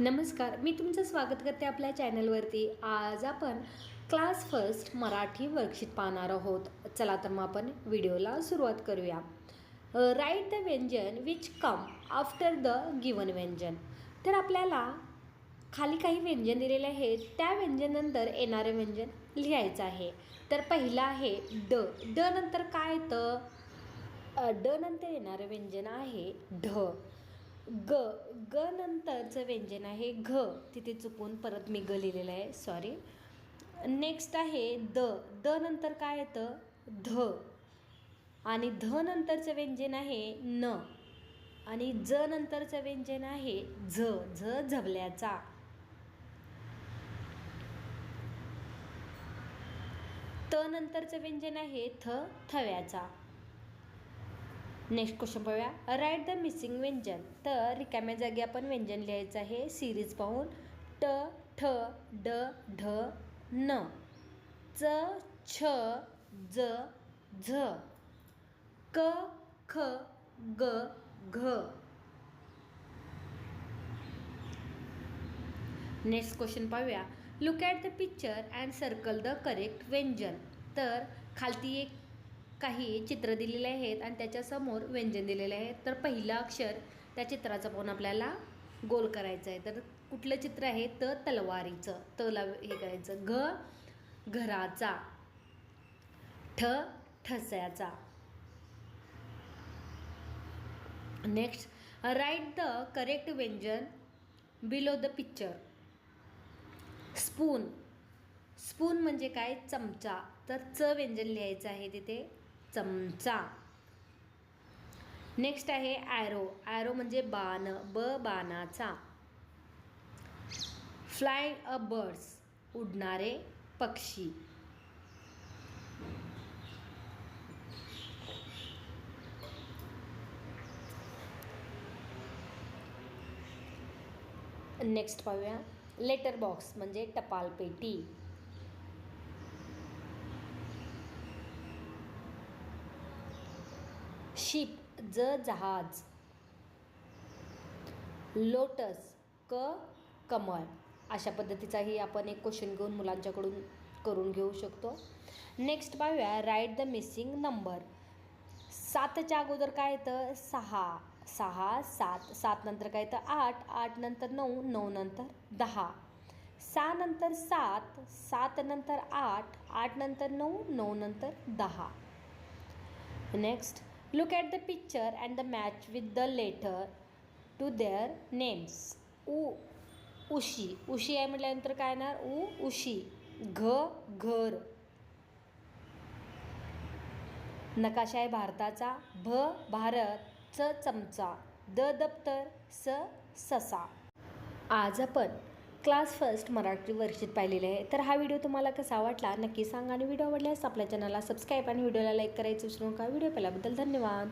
नमस्कार मी तुमचं स्वागत करते आपल्या चॅनलवरती. आज आपण क्लास फर्स्ट मराठी वर्कशीट पाहणार आहोत. चला तर मग आपण व्हिडिओला सुरुवात करूया. राईट द व्यंजन which come after the given व्यंजन. तर आपल्याला खाली काही व्यंजन दिलेले आहेत. त्या व्यंजनानंतर येणारं व्यंजन लिहायचं आहे. तर पहिलं आहे ड. ड नंतर काय येतं? ड नंतर येणारं व्यंजन आहे ढ. ग ग नंतरचं व्यंजन आहे घ. तिथे चुकून परत मी ग लिहिलेलं आहे. सॉरी नेक्स्ट आहे द. द नंतर काय येतं? ध. आणि ध नंतरचं व्यंजन आहे न. आणि ज नंतरचं व्यंजन आहे झ. झ झबल्याचा. त नंतरचं व्यंजन आहे थ थव्याचा. नेक्स्ट क्वेश्चन पाहूया राईट द मिसिंग व्यंजन. तर रिकाम्या जागी आपण व्यंजन लिहायचं आहे. सिरीज पाहून. ट ठ ड ढ न. च छ ज झ. क ख ग घ. नेक्स्ट क्वेश्चन पाहूया. Look at the picture and circle the correct व्यंजन. तर खालती एक काही चित्र दिलेले आहेत आणि त्याच्यासमोर व्यंजन दिलेले आहेत. तर पहिलं अक्षर त्या चित्राचं पाहून आपल्याला गोल करायचं आहे. तर कुठलं चित्र आहे? त तलवारीचं. तला हे करायचं. घ घराचा. ठ ठस्याचा. नेक्स्ट राईट द करेक्ट व्यंजन below the picture spoon spoon म्हणजे काय? चमचा. तर च व्यंजन लिहायचं आहे तिथे. चमचा. नेक्स्ट आहे ॲरो ॲरो म्हणजे बाण ब बाणाचा. फ्लाय अ बर्ड्स उडणारे पक्षी. नेक्स्ट पाहूया. लेटर बॉक्स म्हणजे टपाल पेटी शिप ज जहाज. लोटस क कमळ. अशा पद्धतीचाही आपण एक क्वेश्चन घेऊन मुलांच्याकडून करून घेऊ शकतो. नेक्स्ट पाहूया राईट द मिसिंग नंबर सातच्या अगोदर काय येतं? सहा. सहा सात. सात नंतर काय येतं? आठ. आठ नंतर नऊ. नऊ नंतर दहा. सहा नंतर सात. सात नंतर आठ. आठ नंतर नऊ. नऊ नंतर दहा. Next look at the picture and the match with the letter to their names उ उशी. उशी आहे म्हटल्यानंतर काय येणार? उ उशी. घ घर. नकाशा आहे भारताचा. भ भारत. च चमचा. द दप्तर. स ससा. आज आपण क्लास फर्स्ट मराठी वर्कशीट पाहिलेली आहे. तर हा व्हिडिओ तुम्हाला कसा वाटला नक्की सांगा आणि व्हिडिओ आवडल्यास आपल्या चॅनलला सबस्क्राईब आणि व्हिडिओला लाईक करायचं विसरू नका. व्हिडिओ पाहिल्याबद्दल धन्यवाद.